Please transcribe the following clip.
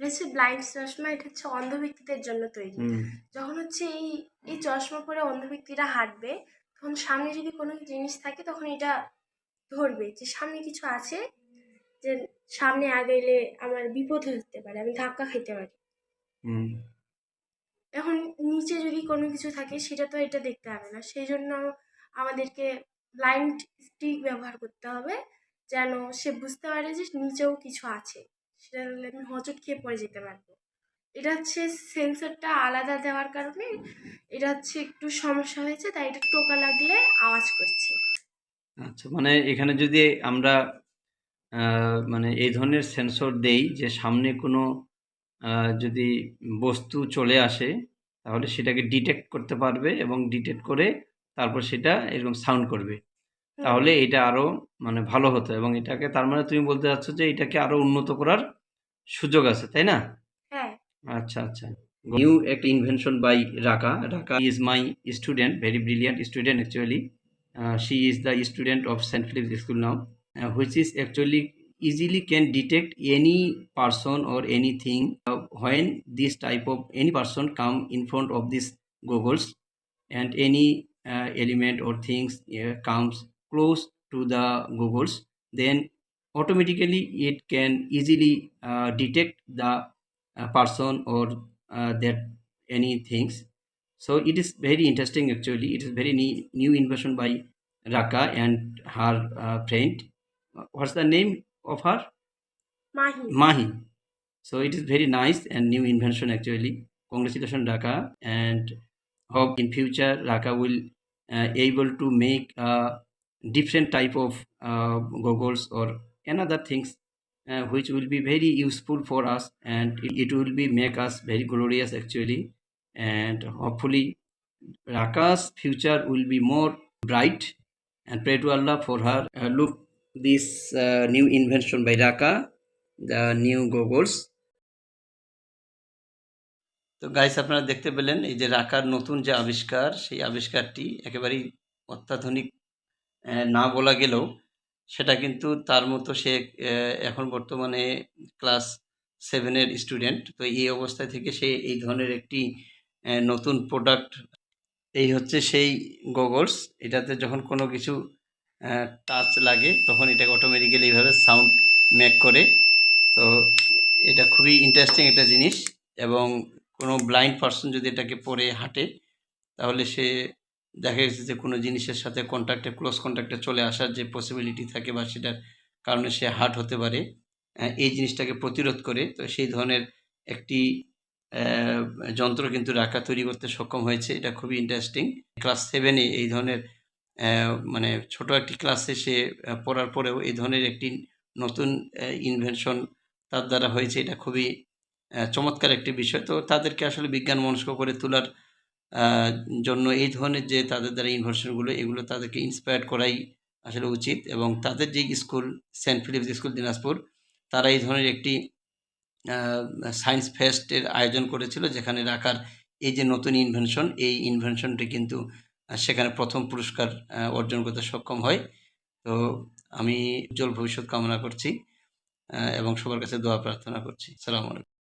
এটা হচ্ছে ব্লাইন্ড চশমা এটা হচ্ছে অন্ধ ব্যক্তিদের জন্য তৈরি। যখন হচ্ছে এই এই চশমা পরে অন্ধ ব্যক্তিরা হাঁটবে তখন সামনে যদি কোনো জিনিস থাকে তখন এটা ধরবে যে সামনে কিছু আছে যে সামনে আগেলে আমার বিপদ হতে পারে আমি ধাক্কা খেতে পারি। এখন নিচে যদি কোনো কিছু থাকে সেটা তো এটা দেখতে হবে না। সেই জন্য আমাদেরকে ব্লাইন্ড স্টিক ব্যবহার করতে হবে যেন সে বুঝতে পারে যে নিচেও কিছু আছে। সেটা হলে আমি হোঁচট খেয়ে পড়ে যেতে পারব। এটা হচ্ছে সেন্সরটা আলাদা দেওয়ার কারণে এটা হচ্ছে একটু সমস্যা হয়েছে তাই এটা টোকা লাগলে আওয়াজ করছে। আচ্ছা মানে এখানে যদি আমরা মানে এই ধরনের সেন্সর দেই যে সামনে কোনো যদি বস্তু চলে আসে তাহলে সেটাকে ডিটেক্ট করতে পারবে এবং ডিটেক্ট করে তারপর সেটা এরকম সাউন্ড করবে। তাহলে এটা আরও মানে ভালো হতো এবং এটাকে তার মানে তুমি বলতে চাচ্ছ যে এটাকে আরও উন্নত করার সুযোগ আছে তাই না? হ্যাঁ। আচ্ছা আচ্ছা। নিউ একটা invention by Raka Raka is my student very brilliant student actually she is the student of Saint Philips school now which is actually easily can detect any person or anything when this type of any person come in front of this goggles and any element or things comes close to the goggles then automatically it can easily uh, detect the uh, person or uh, that any things. So it is very interesting actually. It is very ne- new invention by raka and her uh, friend. What's the name of her? Mahi mahi. So it is very nice and new invention actually. Congratulations raka and hope in future raka will uh, able to make different type of uh, goggles or another things uh, which will be very useful for us and it, it will be make us very glorious actually and hopefully raka's future will be more bright and pray to allah for her uh, look this uh, new invention by raka the new goggles তো guys আপনারা দেখতে পেলেন এই যে রাকার নতুন যে আবিষ্কার সেই আবিষ্কারটি একেবারেই অত্যাধুনিক না বলা গেলেও সেটা কিন্তু তার মতো সে এখন বর্তমানে ক্লাস সেভেনের স্টুডেন্ট। তো এই অবস্থা থেকে সে এই ধরনের একটি নতুন প্রোডাক্ট, এই হচ্ছে সেই গগলস। এটাতে যখন কোনো কিছু টাচ লাগে, তখন এটাকে অটোমেটিক্যালি এইভাবে সাউন্ড মেক করে। তো এটা খুবই ইন্টারেস্টিং একটা জিনিস এবং কোনো ব্লাইন্ড পার্সন যদি এটাকে পরে হাঁটে, তাহলে সে দেখা গেছে যে কোনো জিনিসের সাথে কন্ট্যাক্টে ক্লোজ কন্ট্যাক্টে চলে আসার যে পসিবিলিটি থাকে বা সেটার কারণে সে হার্ট হতে পারে এই জিনিসটাকে প্রতিরোধ করে। তো সেই ধরনের একটি যন্ত্র কিন্তু রাখা তৈরি করতে সক্ষম হয়েছে। এটা খুবই ইন্টারেস্টিং ক্লাস সেভেনে এই ধরনের মানে ছোট একটি ক্লাসে সে পড়ার পরেও এই ধরনের একটি নতুন ইনভেনশন তার দ্বারা হয়েছে। এটা খুবই চমৎকার একটি বিষয়। তো তাদেরকে আসলে বিজ্ঞান মনস্ক করে তোলার জন্য এই ধরনের যে তাদের দ্বারা ইনভেনশনগুলো এগুলো তাদেরকে ইন্সপায়ার করাই আসলে উচিত। এবং তাদের যে school saint Philips school Dinajpur, তারা এই ধরনের একটি সায়েন্স ফেস্টের আয়োজন করেছিল, যেখানে রাখার এই যে নতুন ইনভেনশন এই ইনভেনশনটি কিন্তু সেখানে প্রথম পুরস্কার অর্জন করতে সক্ষম হয়। তো আমি উজ্জ্বল ভবিষ্যৎ কামনা করছি এবং সবার কাছে দোয়া প্রার্থনা করছি। সালাম আলাইকুম।